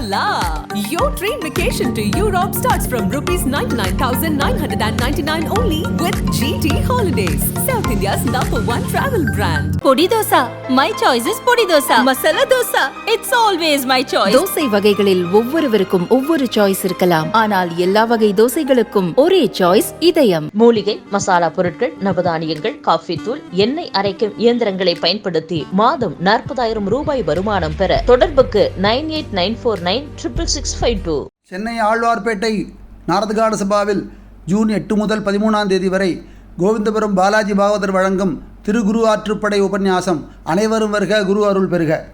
la! Your train vacation to Europe starts from rupees 99,999 only with GT Holidays, South India's number one travel brand. பொடி dosa. My choice is podi dosa. Masala dosa. It's always my choice dosa வகைகளில் ஒவ்வொருவருக்கும் ஒவ்வொரு choice இருக்கலாம். ஆனால் எல்லா வகை தோசைகளுக்கும் ஒரே choice இதயம். மூலிகை மசாலா பொருட்கள் நவதானியங்கள் காஃபி தூள் எண்ணெய் அரைக்கும் இயந்திரங்களை பயன்படுத்தி மாதம் நாற்பதாயிரம் ரூபாய் வருமானம் பெற தொடர்புக்கு nine eight nine four nine triple six five two Chennai Alwarpet நாரதகாட சபாவில் ஜூன் எட்டு முதல் பதிமூணாம் தேதி வரை கோவிந்தபுரம் பாலாஜி பாகவதர் வழங்கும் திரு குரு ஆற்றுப்படை உபன்யாசம் அனைவரும் வருக குரு அருள் பெறுக.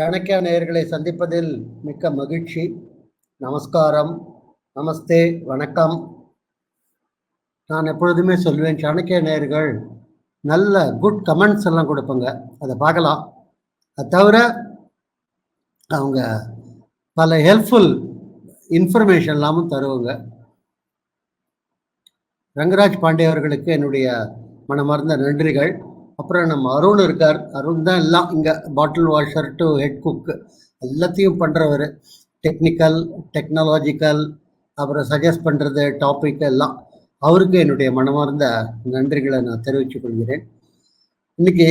சாணக்கிய நேயர்களை சந்திப்பதில் மிக்க மகிழ்ச்சி. நமஸ்காரம். நமஸ்தே. வணக்கம். நான் எப்பொழுதுமே சொல்வேன் சாணக்கிய நேயர்கள் நல்ல குட் கமெண்ட்ஸ் எல்லாம் கொடுப்பாங்க. அதை பார்க்கலாம். அது தவிர அவங்க பல ஹெல்ப்ஃபுல் இன்ஃபர்மேஷன் எல்லாமும் தருவாங்க. ரங்கராஜ் பாண்டே அவர்களுக்கு என்னுடைய மனமார்ந்த நன்றிகள். அப்புறம் நம்ம அருண் இருக்கார். அருண் தான் எல்லாம் இங்கே bottle washer to head cook எல்லாத்தையும் பண்ணுறவர் டெக்னிக்கல் டெக்னாலஜிக்கல் அப்புறம் சஜஸ்ட் பண்ணுறது டாபிக் எல்லாம். அவருக்கு என்னுடைய மனமார்ந்த நன்றிகளை நான் தெரிவித்துக் கொள்கிறேன். இன்னைக்கு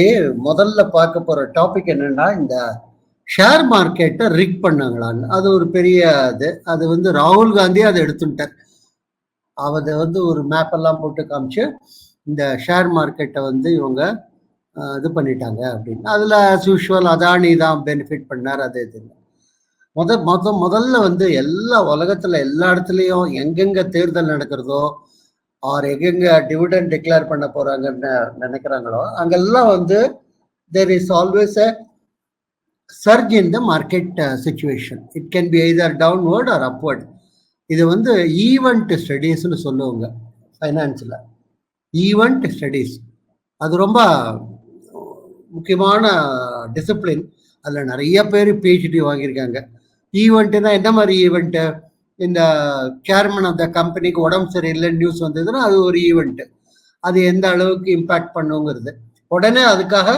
முதல்ல பார்க்க போகிற டாபிக் என்னன்னா இந்த ஷேர் மார்க்கெட்டை ரிக் பண்ணாங்களான்னு. அது ஒரு பெரிய இது. அது வந்து ராகுல் காந்தி அதை எடுத்துட்டார். அதை வந்து ஒரு மேப் எல்லாம் போட்டு காமிச்சு இந்த ஷேர் மார்க்கெட்டை வந்து இவங்க இது பண்ணிட்டாங்க அப்படின்னு. அதில் ஆஸ் யூஷுவல் அதானி தான் பெனிஃபிட் பண்ணார் அது இது. முத முத முதல்ல வந்து எல்லா உலகத்தில் எல்லா இடத்துலையும் எங்கெங்கே தேர்தல் நடக்கிறதோ ஆர் எங்கெங்க டிவிடன் டிக்ளேர் பண்ண போறாங்கன்னு நினைக்கிறாங்களோ அங்கெல்லாம் வந்து there is always a surge in the market situation it can be either downward or upward இது வந்து ஈவெண்ட் ஸ்டடீஸ்னு சொல்லுவாங்க ஃபைனான்ஸில் ஈவெண்ட் ஸ்டடீஸ் அது ரொம்ப முக்கியமான டிசிப்ளின் அதில் நிறைய பேர் பிஹெச்டி வாங்கியிருக்காங்க. ஈவெண்ட்டுனா என்ன மாதிரி ஈவெண்ட்டு இந்த சேர்மன் ஆஃப் த கம்பெனிக்கு உடம்பு சரியில்லைன்னு நியூஸ் வந்ததுன்னா அது ஒரு ஈவெண்ட்டு அது எந்த அளவுக்கு இம்பேக்ட் பண்ணுங்கிறது. உடனே அதுக்காக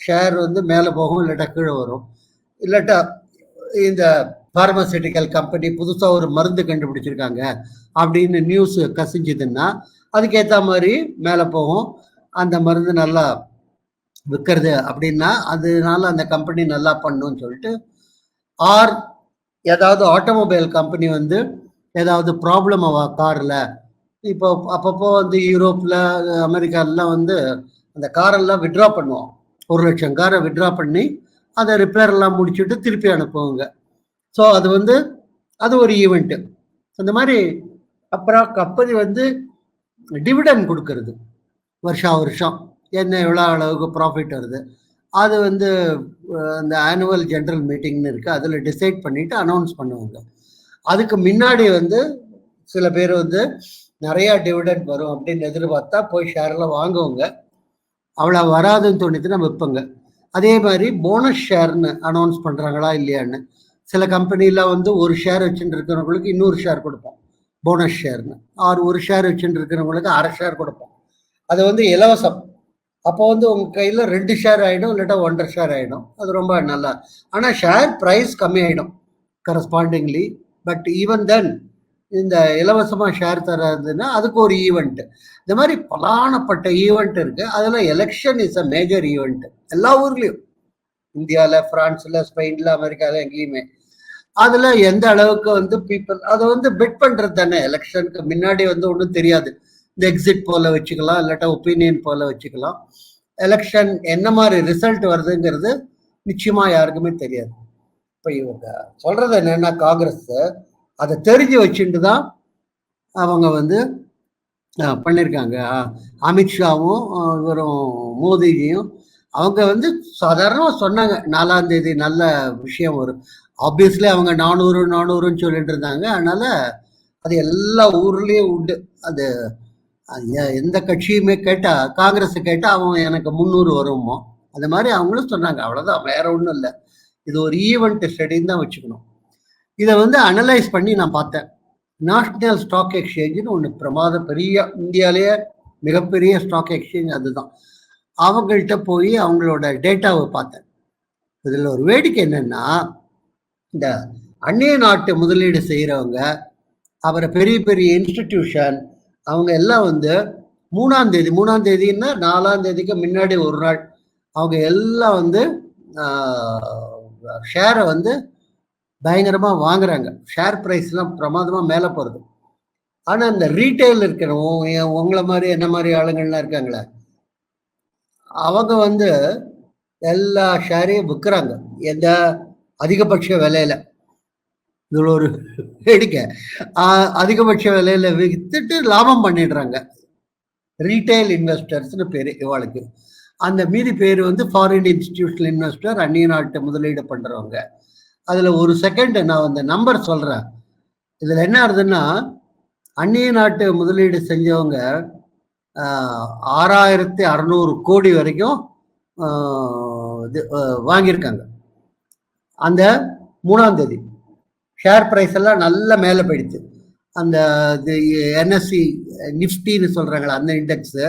ஷேர் வந்து மேலே போகும் இல்லாட்டா கீழே வரும். இல்லாட்டா இந்த ஃபார்மசூட்டிக்கல் கம்பெனி புதுசாக ஒரு மருந்து கண்டுபிடிச்சிருக்காங்க அப்படின்னு நியூஸ் கசிஞ்சுதுன்னா அதுக்கேற்ற மாதிரி மேலே போகும். அந்த மருந்து நல்லா விற்கிறது அப்படின்னா அதனால அந்த கம்பெனி நல்லா பண்ணுன்னு சொல்லிட்டு ஆர் ஏதாவது ஆட்டோமொபைல் கம்பெனி வந்து ஏதாவது ப்ராப்ளம் ஆவா காரில் இப்போ அப்பப்போ வந்து யூரோப்பில் அமெரிக்காலலாம் வந்து அந்த காரெல்லாம் விட்ரா பண்ணுவோம் ஒரு லட்சம் காரை விட்ரா பண்ணி அதை ரிப்பேர் எல்லாம் முடிச்சுட்டு திருப்பி அனுப்புவாங்க. ஸோ அது வந்து அது ஒரு ஈவெண்ட்டு அந்த மாதிரி அப்புறம் கம்பெனி வந்து டிவிடன் கொடுக்கறது. வருஷா வருஷம். என்ன எவ்வளோ அளவுக்கு ப்ராஃபிட் வருது? அது வந்து அந்த ஆனுவல் ஜென்ரல் மீட்டிங்னு இருக்குது அதில் டிசைட் பண்ணிவிட்டு அனௌன்ஸ் பண்ணுவாங்க. அதுக்கு முன்னாடி வந்து சில பேர் வந்து நிறையா டிவிடெண்ட் வரும் அப்படின்னு எதிர்பார்த்தா போய் ஷேர்லாம் வாங்குவாங்க. அவ்வளோ வராதுன்னு தோணிச்சுன்னா விற்பங்க அதே மாதிரி போனஸ் ஷேர்னு அனௌன்ஸ் பண்ணுறாங்களா இல்லையான்னு. சில கம்பெனிலாம் வந்து ஒரு ஷேர் வச்சுட்டு இருக்கிறவங்களுக்கு இன்னொரு ஷேர் கொடுப்போம். போனஸ் ஷேர்னு ஆறு ஒரு ஷேர் வச்சுட்டு இருக்கிறவங்களுக்கு அரை ஷேர் கொடுப்போம். அது வந்து இலவசம். அப்போ வந்து உங்கள் கையில் ரெண்டு ஷேர் ஆகிடும் இல்லாட்டா ஒன்றரை ஷேர் ஆகிடும் அது ரொம்ப நல்லா. ஆனால் ஷேர் ப்ரைஸ் கம்மி ஆகிடும் கரஸ்பாண்டிங்லி பட் ஈவன் தென் இந்த இலவசமாக ஷேர் தரதுன்னா அதுக்கு ஒரு ஈவெண்ட் இந்த மாதிரி பலானப்பட்ட ஈவெண்ட் இருக்கு. அதில் election is a major event எல்லா ஊர்லேயும். இந்தியாவில் ஃப்ரான்ஸில் ஸ்பெயினில் அமெரிக்காவில் எங்கேயுமே. அதில் எந்த அளவுக்கு வந்து பீப்புள் அதை வந்து பெட் பண்ணுறது தானே. எலெக்ஷனுக்கு முன்னாடி வந்து ஒன்றும் தெரியாது. இந்த எக்ஸிட் போல வச்சுக்கலாம் இல்லாட்டா ஒப்பீனியன் போல வச்சுக்கலாம். எலெக்ஷன் என்ன மாதிரி ரிசல்ட் வருதுங்கிறது நிச்சயமா யாருக்குமே தெரியாது. இப்போ இவங்க சொல்றது என்னன்னா காங்கிரஸ் அதை தெரிஞ்சு வச்சுட்டு தான் அவங்க வந்து பண்ணியிருக்காங்க அமித்ஷாவும் இவரும் மோடிஜியும் அவங்க வந்து சாதாரணமாக சொன்னாங்க நாலாம் தேதி நல்ல விஷயம் வரும் ஆப்வியஸ்லி அவங்க நானூறு நானூறுன்னு சொல்லிட்டு இருந்தாங்க. அதனால அது எல்லா ஊர்லேயும் உண்டு. அது எந்த கட்சியுமே கேட்டா காங்கிரஸ் கேட்டா அவன் எனக்கு முந்நூறு வருமோ? அந்த மாதிரி அவங்களும் சொன்னாங்க. அவ்வளவுதான். வேற ஒன்றும் இல்லை. இது ஒரு ஈவெண்ட் ஸ்டடின்னு தான் வச்சுக்கணும். இதை வந்து அனலைஸ் பண்ணி நான் பார்த்தேன். நேஷ்னல் ஸ்டாக் எக்ஸ்சேஞ்சுன்னு ஒன்று பிரமாத பெரிய இந்தியாவிலேயே மிகப்பெரிய ஸ்டாக் எக்ஸ்சேஞ்ச் அதுதான். அவங்கள்ட்ட போய் அவங்களோட டேட்டாவை பார்த்தேன். இதில் ஒரு வேடிக்கை என்னன்னா இந்த அந்நிய நாட்டு முதலீடு செய்கிறவங்க அப்புறம் பெரிய பெரிய இன்ஸ்டிடியூஷன் அவங்க எல்லாம் வந்து மூணாம் தேதி மூணாம் தேதின்னா நாலாம் தேதிக்கு முன்னாடி ஒரு நாள். அவங்க எல்லாம் வந்து ஷேரை வந்து பயங்கரமாக வாங்குறாங்க. ஷேர் ப்ரைஸ்லாம் பிரமாதமாக மேலே போகிறது ஆனால் இந்த ரீட்டைல் இருக்கிறவங்க உங்களை மாதிரி என்ன மாதிரி ஆளுங்கள்லாம் இருக்காங்களே அவங்க வந்து எல்லா ஷேரையும் விற்கிறாங்க எந்த அதிகபட்ச விலையில. இதில் ஒரு வேடிக்கை. அதிகபட்ச விலையில வித்துட்டு லாபம் பண்ணிடுறாங்க. ரீட்டைல் இன்வெஸ்டர்ஸ்னு பேர் இவாளுக்கு. அந்த மீதி பேர் வந்து ஃபாரின் இன்ஸ்டிடியூஷனல் இன்வெஸ்டர் அந்நிய நாட்டு முதலீடு பண்ணுறவங்க அதில் ஒரு செகண்ட் நான் அந்த நம்பர் சொல்கிறேன் இதில் என்ன ஆகுதுன்னா அந்நிய நாட்டு முதலீடு செஞ்சவங்க ஆறாயிரத்தி அறநூறு கோடி வரைக்கும் இது வாங்கியிருக்காங்க. அந்த மூணாம் தேதி. ஷேர் ப்ரைஸ் எல்லாம் நல்ல மேலே போயிடுச்சு. அந்த இது என்எஸ்சி நிஃப்டின்னு சொல்கிறாங்களா அந்த இண்டெக்ஸு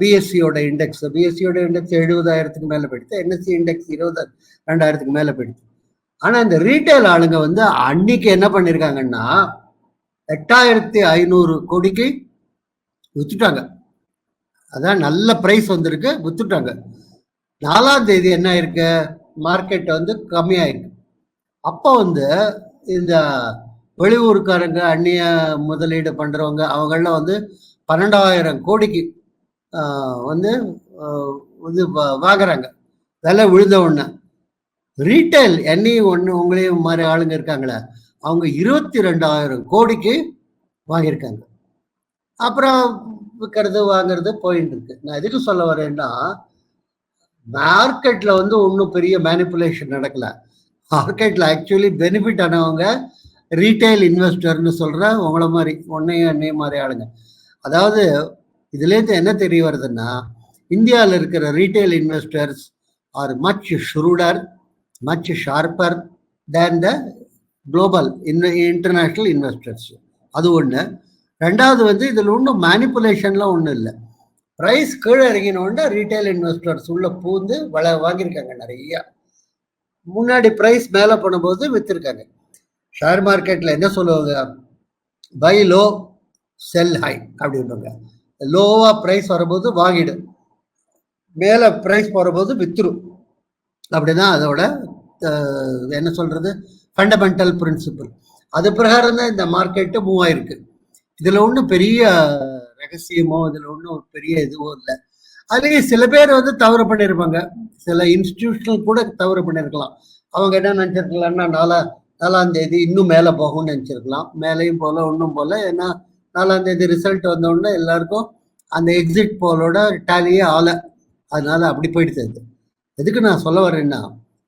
பிஎஸ்சியோட இண்டெக்ஸ் பிஎஸ்சியோட இண்டெக்ஸ் எழுபதாயிரத்துக்கு மேலே போயிடுச்சு. என்எஸ்சி இண்டெக்ஸ் இருபது ரெண்டாயிரத்துக்கு மேலே போயிடுச்சு. ஆனால் இந்த ரீட்டைல் ஆளுங்க வந்து அன்னைக்கு என்ன பண்ணியிருக்காங்கன்னா எட்டாயிரத்தி ஐநூறு கோடிக்கு விற்றுட்டாங்க அதான் நல்ல ப்ரைஸ் வந்திருக்கு விற்றுட்டாங்க நாலாம் தேதி என்ன ஆயிருக்கு? மார்க்கெட் வந்து கம்மியாயிருக்கு. அப்போ வந்து இந்த வெளியூருக்காரங்க அந்நிய முதலீடு பண்றவங்க அவங்கெல்லாம் வந்து பன்னெண்டாயிரம் கோடிக்கு வந்து இது வாங்குறாங்க. விலை விழுந்த உடனே. ரீட்டைல் என்னையும் ஒன்று உங்களையும் மாதிரி ஆளுங்க இருக்காங்களே அவங்க இருபத்தி ரெண்டாயிரம் கோடிக்கு வாங்கியிருக்காங்க. அப்புறம் விற்கிறது வாங்குறது போயிட்டு இருக்கு. நான் எதுக்கு சொல்ல வரேன்னா மார்க்கெட்டில் வந்து ஒன்றும் பெரிய மேனிப்புலேஷன் நடக்கலை. மார்க்கெட்ல ஆக்சுவலி பெனிஃபிட் ஆனவங்க ரீட்டைல் இன்வெஸ்டர்னு சொல்ற உங்கள மாதிரி ஒன்னையும் என்னையும் மாதிரி ஆளுங்க. அதாவது இதுலேருந்து என்ன தெரிய வருதுன்னா இந்தியாவில் இருக்கிற retail investors are much shrewder much sharper than the global international investors அது ஒன்று ரெண்டாவது வந்து இதில் ஒன்றும் மேனிப்புலேஷன்லாம் ஒன்றும் இல்லை. ப்ரைஸ் கீழே இறங்கினோன்னா ரீட்டைல் இன்வெஸ்டர்ஸ் உள்ள பூந்து வள வாங்கியிருக்காங்க நிறையா. முன்னாடி ப்ரைஸ் மேலே பண்ணும்போது விற்றுருக்காங்க ஷேர் மார்க்கெட்டில் என்ன சொல்லுவாங்க? பை லோ செல் ஹை அப்படின்றாங்க லோவாக ப்ரைஸ் வரும்போது வாங்கிடு. மேலே ப்ரைஸ் போகிறபோது விற்றுரும் அப்படின்னா அதோட என்ன சொல்கிறது ஃபண்டமெண்டல் பிரின்சிபல் அது பிரகாரம் தான் இந்த மார்க்கெட்டு மூவ் ஆயிருக்கு. இதில் ஒன்றும் பெரிய ரகசியமோ இதில் ஒன்றும் பெரிய இதுவோ இல்லை. அதுலேயே சில பேர் வந்து தவறு பண்ணியிருப்பாங்க சில இன்ஸ்டிடியூஷனல் கூட தவறு பண்ணியிருக்கலாம் அவங்க என்ன நினச்சிருக்கலாம்னா நாலா நாலாம் தேதி இன்னும் மேலே போகும்னு நினச்சிருக்கலாம். மேலேயும் போல ஒன்றும் போல. ஏன்னா நாலாம் தேதி ரிசல்ட் வந்தோடனே எல்லாருக்கும் அந்த எக்ஸிட் போலோட டேலியே ஆலை. அதனால அப்படி போயிடுச்சு அது. எதுக்கு நான் சொல்ல வரேன்னா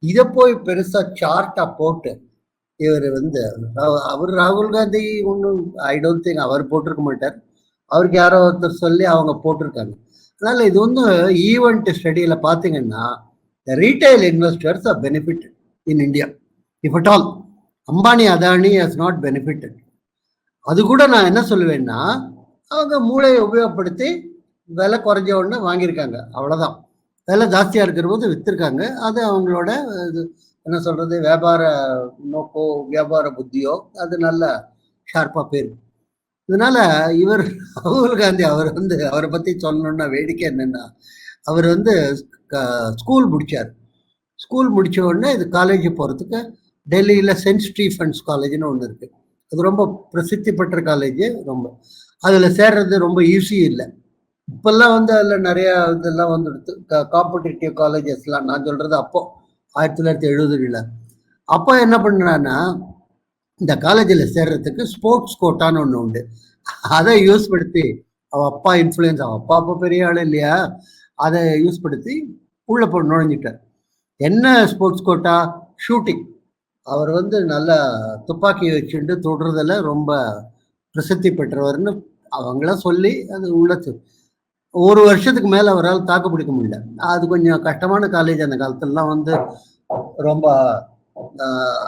இதை போய் பெருசாக சார்ட்டாக போட்டு இவர் வந்து ரா- அவர் ராகுல் காந்தி ஒன்றும் ஐ டோன்ட் திங்க் அவர் போட்டிருக்க மாட்டார். அவருக்கு யாரோ ஒருத்தர் சொல்லி அவங்க போட்டிருக்காங்க. அதனால இது வந்து ஈவெண்ட் ஸ்டடியில் பாத்தீங்கன்னா retail investors are benefit in India if at all Ambani Adani has not benefitted அது கூட நான் என்ன சொல்லுவேன்னா அவங்க மூளையை உபயோகப்படுத்தி விலை குறைஞ்ச உடனே வாங்கியிருக்காங்க அவ்வளோதான் விலை ஜாஸ்தியாக இருக்கிற போது விற்றுருக்காங்க அது அவங்களோட இது என்ன சொல்கிறது வியாபார நோக்கோ வியாபார புத்தியோ அது நல்ல ஷார்ப்பாக போயிருக்கு. இதனால இவர் ராகுல் காந்தி அவர் வந்து அவரை பத்தி சொல்லணும்னா வேடிக்கை என்னன்னா அவர் வந்து ஸ்கூல் முடிச்சார். ஸ்கூல் முடிச்ச உடனே இது காலேஜ் போறதுக்கு டெல்லியில சென்ட் ஸ்டீஃபன்ஸ் காலேஜ்னு ஒன்று இருக்கு. அது ரொம்ப பிரசித்தி பெற்ற காலேஜ் ரொம்ப. அதில் சேர்றது ரொம்ப ஈஸி இல்லை. இப்பெல்லாம் வந்து அதில் நிறைய இதெல்லாம் வந்துடுது காம்படிட்டிவ் காலேஜஸ்லாம் நான் சொல்றது அப்போ ஆயிரத்தி தொள்ளாயிரத்தி எழுபதுல. அப்போ என்ன பண்ணான்னா இந்த காலேஜில் சேர்றதுக்கு ஸ்போர்ட்ஸ் கோட்டான்னு ஒன்று உண்டு. அதை யூஸ் படுத்தி அவள் அப்பா இன்ஃப்ளூயன்ஸ் அவள் அப்பா அப்போ பெரிய ஆள் இல்லையா? அதை யூஸ் படுத்தி உள்ள போய் நுழைஞ்சிட்டார். என்ன ஸ்போர்ட்ஸ் கோட்டா ஷூட்டிங் அவர் வந்து நல்லா துப்பாக்கி வச்சுட்டு தொடுறதில் ரொம்ப பிரசித்தி பெற்றவர்னு அவங்களாம் சொல்லி அது உள்ள ஒரு வருஷத்துக்கு மேலே அவரால் தாக்கு பிடிக்க முடியல. அது கொஞ்சம் கஷ்டமான காலேஜ் அந்த காலத்துலலாம் வந்து ரொம்ப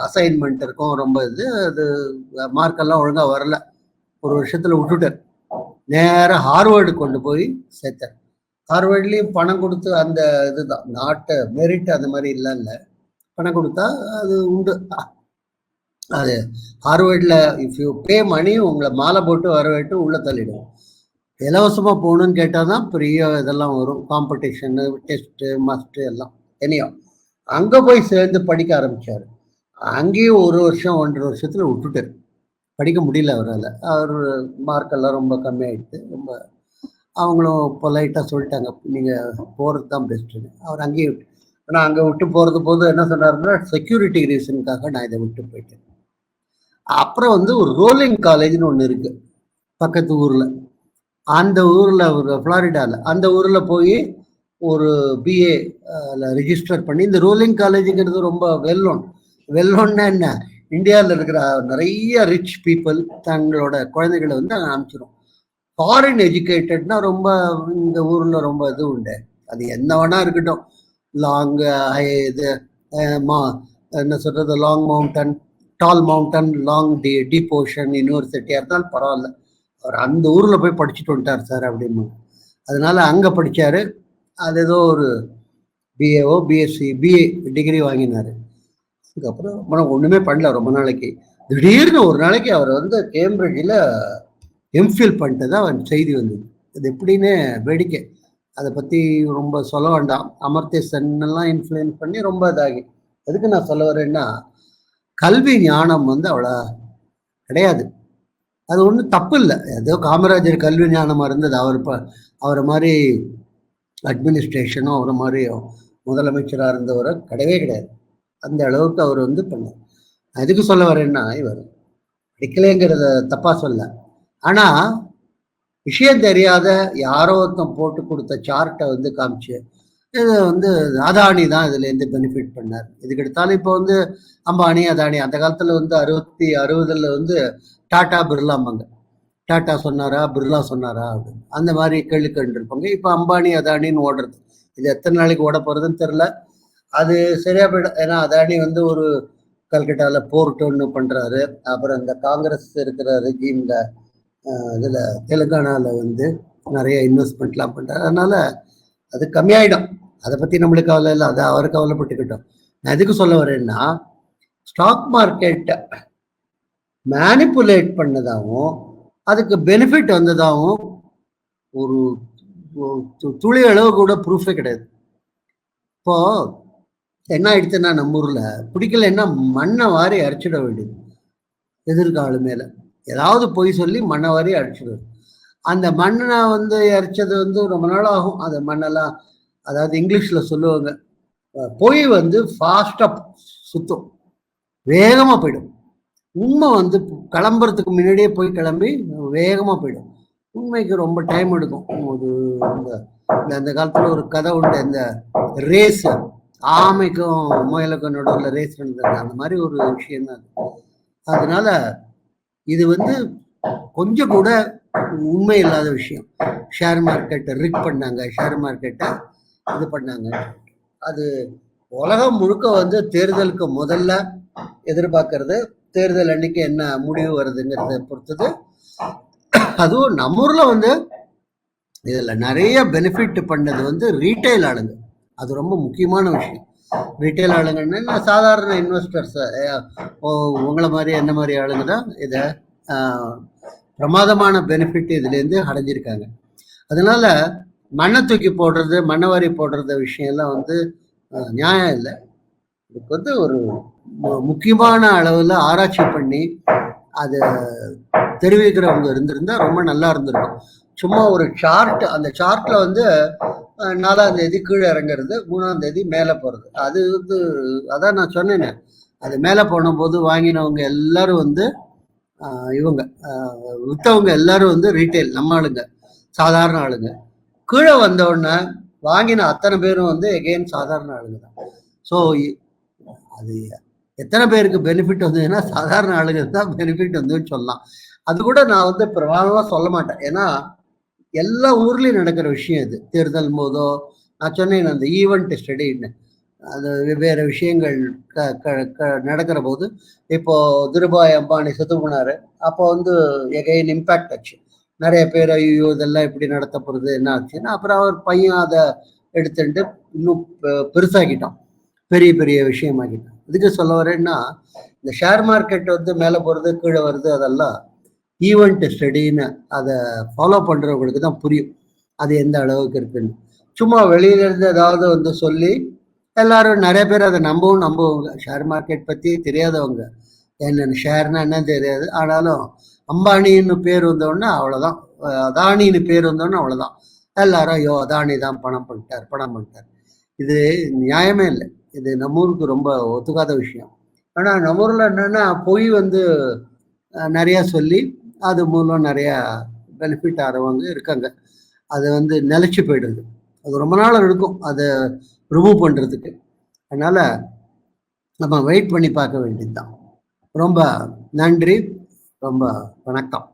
அசைன்மெண்ட் இருக்கும் ரொம்ப இது. அது மார்க் எல்லாம் ஒழுங்கா வரல. ஒரு வருஷத்துல விட்டுட்டார் நேரா ஹார்வர்டு கொண்டு போய் சேர்த்தார் ஹார்வர்ட்லேயும் பணம் கொடுத்து அந்த இதுதான் நாட்டு மெரிட் அந்த மாதிரி இல்லை இல்லை பணம் கொடுத்தா அது உண்டு. அது ஹார்வர்டில் இஃப் யூ பே மணி உங்களை மாலை போட்டு வரவேட்டு உள்ளே தள்ளிடுவோம் இலவசமாக போகணுன்னு கேட்டால் தான் பெரிய இதெல்லாம் வரும். காம்படிஷனு டெஸ்ட்டு மஸ்ட்டு எல்லாம். தெரியும் அங்கே போய் சேர்ந்து படிக்க ஆரம்பித்தார் அங்கேயும் ஒரு வருஷம் ஒன்றரை வருஷத்தில் விட்டுட்டார். படிக்க முடியல அவரால். அவர் மார்க்கெல்லாம் ரொம்ப கம்மியாயிடுச்சு. ரொம்ப அவங்களும் பொலைட்டாக சொல்லிட்டாங்க. நீங்கள் போகிறது தான் பெஸ்ட்டுன்னு அவர் அங்கேயே விட்டு ஆனால் அங்கே விட்டு போகிறது போது என்ன சொன்னாருன்னா செக்யூரிட்டி ரீசனுக்காக நான் இதை விட்டு போயிட்டேன். அப்புறம் வந்து ஒரு ரோலிங் காலேஜ்னு ஒன்று இருக்குது பக்கத்து ஊரில். அந்த ஊரில் ஒரு ஃப்ளாரிடாவில் அந்த ஊரில் போய் ஒரு பிஏ ரெஜிஸ்டர் பண்ணி இந்த ரூலிங் காலேஜுங்கிறது ரொம்ப வெல் நோன் வெல் நோன்னா என்ன? இந்தியாவில் இருக்கிற நிறைய ரிச் பீப்புள் தங்களோட குழந்தைகளை வந்து அங்கே அனுப்பிச்சிடும் ஃபாரின் எஜுகேட்டட்னா ரொம்ப இந்த ஊரில் ரொம்ப இது உண்டு. அது என்ன வேணா இருக்கட்டும். லாங் இது மா என்ன சொல்கிறது long mountain tall mountain long D deep ocean யூனிவர்சிட்டியாக இருந்தாலும் பரவாயில்ல. அவர் அந்த ஊரில் போய் படிச்சுட்டு வந்துட்டார் சார் அப்படின்னு. அதனால அங்கே படித்தார் அது ஏதோ ஒரு பிஏஓ பிஎஸ்சி பிஏ டிகிரி வாங்கினார். அதுக்கப்புறம் ஒன்றுமே பண்ணல ரொம்ப நாளைக்கு. திடீர்னு ஒரு நாளைக்கு அவர் வந்து கேம்பிரிட்ஜில் எம்ஃபில் பண்ணிட்டு தான் அவன் செய்தி வந்தது. அது எப்படின்னு வேடிக்கை. அதை பற்றி ரொம்ப சொல்ல வேண்டாம். அமர்த்திய சென் எல்லாம் இன்ஃப்ளூயன்ஸ் பண்ணி ரொம்ப இதாகி. எதுக்கு நான் சொல்ல வரேன்னா கல்வி ஞானம் வந்து அவ்வளோ கிடையாது. அது ஒன்றும் தப்பு இல்லை. ஏதோ காமராஜர் கல்வி ஞானமாக இருந்தது. அவர் இப்போ அவரை மாதிரி அட்மினிஸ்ட்ரேஷனோ அவரை மாதிரி முதலமைச்சராக இருந்தவரை கிடையவே கிடையாது. அந்த அளவுக்கு அவர் வந்து பண்ணார். நான் எதுக்கு சொல்ல வரேன்னா இவர் படிக்கலைங்கிறத தப்பாக சொல்ல. ஆனால் விஷயம் தெரியாத யாரோ ஒருத்தன் போட்டு கொடுத்த சார்ட்டை வந்து காமிச்சு இது வந்து அதானி தான் இதுலேருந்து பெனிஃபிட் பண்ணார். இதுக்கு எடுத்தாலும் இப்போ வந்து அம்பானி அதானி அந்த காலத்தில் வந்து அறுபத்தி அறுபதில் வந்து டாடா பிர்லாம்பாங்க டாட்டா சொன்னாரா பிர்லா சொன்னாரா அப்படின்னு. அந்த மாதிரி கேள்வி கண்டிருப்பாங்க இப்போ அம்பானி அதானின்னு ஓடுறது. இது எத்தனை நாளைக்கு ஓட போகிறதுன்னு தெரில அது சரியா போயிடும். ஏன்னா அதானி வந்து ஒரு கல்கட்டாவில் போர்ட் ஒன்று பண்ணுறாரு அப்புறம் இந்த காங்கிரஸ் இருக்கிற ரெஜிம்ல இதில் தெலுங்கானாவில் வந்து நிறைய இன்வெஸ்ட்மெண்ட்லாம் பண்ணுறாரு அதனால் அது கம்மியாயிடும். அதை பற்றி நம்மளுக்கு கவலை இல்லை. அதை அவர் கவலைப்பட்டுக்கிட்டோம். நான் எதுக்கு சொல்ல வரேன்னா ஸ்டாக் மார்க்கெட்டை மேனிப்புலேட் பண்ணதாகவும் அதுக்கு பெனிஃபிட் வந்ததாகவும் ஒரு து- துளி அளவு கூட ப்ரூஃபே கிடையாது. இப்போ என்ன ஆயிடுச்சுன்னா நம்ம ஊரில் பிடிக்கலன்னா மண்ணை வாரி அரைச்சிட வேண்டியது எதிர்காலம் மேலே. ஏதாவது பொய் சொல்லி மண்ணை வாரி அரைச்சிடுவது அந்த மண்ணை வந்து இறைச்சது வந்து ரொம்ப நாள் ஆகும். அந்த மண்ணெல்லாம் அதாவது இங்கிலீஷில் சொல்லுவாங்க பொய் வந்து ஃபாஸ்டாக சுத்தும். வேகமாக போயிடும். உண்மை வந்து கிளம்புறதுக்கு முன்னாடியே போய் கிளம்பி வேகமாக போயிடும். உண்மைக்கு ரொம்ப டைம் எடுக்கும். ஒரு இந்த- அந்த காலத்தில் ஒரு கதை உண்டு. இந்த ரேஸ் ஆமைக்கும் முயலுக்கும் நடுவில் ரேஸ் நடந்தது. அந்த மாதிரி ஒரு விஷயம் தான் அதனால இது வந்து கொஞ்சம் கூட உண்மை இல்லாத விஷயம். ஷேர் மார்க்கெட்டை ரிக் பண்ணாங்க. ஷேர் மார்க்கெட்டை இது பண்ணாங்க. அது உலகம் முழுக்க வந்து தேர்தலுக்கு முதல்ல எதிர்பார்க்கறது தேர்தல் அன்னைக்கு என்ன முடிவு வருதுங்கிறத பொறுத்தது அதுவும் நம்ம ஊர்ல வந்து இதுல நிறைய பெனிஃபிட் பண்ணது வந்து ரீட்டைல் ஆளுங்க. அது ரொம்ப முக்கியமான விஷயம். ரீட்டைல் ஆளுங்கன்னா சாதாரண இன்வெஸ்டர்ஸ் உங்களை மாதிரி என்ன மாதிரி ஆளுங்க தான் இதை பிரமாதமான பெனிஃபிட் இதுலேருந்து அடைஞ்சிருக்காங்க. அதனால மண்ணை தூக்கி போடுறது மண்ணை வாரி போடுறது விஷயம்லாம் வந்து நியாயம் இல்லை. இதுக்கு வந்து ஒரு முக்கியமான அளவில் ஆராய்ச்சி பண்ணி அதை தெரிவிக்கிறவங்க இருந்திருந்தா ரொம்ப நல்லா இருந்திருக்கும். சும்மா ஒரு சார்ட் அந்த சார்ட்ல வந்து நாலாம் தேதி கீழே இறங்குறது மூணாம் தேதி மேலே போகிறது அது வந்து அதான் நான் சொன்னேனே. அது மேலே போனபோது வாங்கினவங்க எல்லாரும் வந்து இவங்க விற்றவங்க வித்தவங்க எல்லாரும் வந்து ரீட்டைல் நம்ம ஆளுங்க சாதாரண ஆளுங்க. கீழே வந்தவுடனே வாங்கின அத்தனை பேரும் வந்து எகெயின் சாதாரண ஆளுங்க தான். ஸோ அது எத்தனை பேருக்கு பெனிஃபிட் வந்ததுன்னா சாதாரண ஆளுங்க தான் பெனிஃபிட் வந்ததுன்னு சொல்லலாம். அது கூட நான் வந்து பிரமாதமாக சொல்ல மாட்டேன். ஏன்னா எல்லா ஊர்லயும் நடக்கிற விஷயம் இது. தேர்தல் போதோ நான் சொன்னேன் அந்த ஈவெண்ட் ஸ்டடின்னு அது வெவ்வேறு விஷயங்கள் க க- க- நடக்கிற போது இப்போ திருபாய் அம்பானி செத்து போனார் அப்போ வந்து எகைன் இம்பேக்ட் ஆச்சு. நிறைய பேர் ஐயோ இதெல்லாம் இப்படி நடத்த போகிறது என்ன ஆச்சுன்னா. அப்புறம் அவர் பையன் அதை எடுத்துட்டு இன்னும் பெருசாக்கிட்டான். பெரிய பெரிய விஷயமாகிட்டாங்க இதுக்கு சொல்ல வரேன்னா இந்த ஷேர் மார்க்கெட் வந்து மேலே போகிறது கீழே வருது அதெல்லாம் ஈவெண்ட் ஸ்டடின்னு அதை ஃபாலோ பண்ணுறவங்களுக்கு தான் புரியும். அது எந்த அளவுக்கு இருக்குன்னு. சும்மா வெளியில இருந்து ஏதாவது வந்து சொல்லி எல்லாரும் நிறைய பேர் அதை நம்பவும் நம்புவாங்க. ஷேர் மார்க்கெட் பற்றி தெரியாதவங்க. என்னென்ன ஷேர்னா என்னன்னு தெரியாது. ஆனாலும் அம்பானின்னு பேர் வந்தோடனே அவ்வளோதான் அதானின்னு பேர் வந்தோடனே அவ்வளோதான் எல்லாரும் ஐயோ அதானி தான் பணம் பண்ணிட்டார் பணம் பண்ணிட்டார். இது நியாயமே இல்லை. இது நம்ம ஊருக்கு ரொம்ப ஒத்துக்காத விஷயம். ஆனால் நம்ம ஊரில் என்னென்னா பொய் வந்து நிறையா சொல்லி அது மூலம் நிறையா பெனிஃபிட் ஆகிறவங்க இருக்காங்க. அது வந்து நிலச்சி போயிடுது. அது ரொம்ப நாள் இருக்கும் அதை ரிமூவ் பண்ணுறதுக்கு அதனால் நம்ம வெயிட் பண்ணி பார்க்க வேண்டியது தான் ரொம்ப நன்றி ரொம்ப வணக்கம்.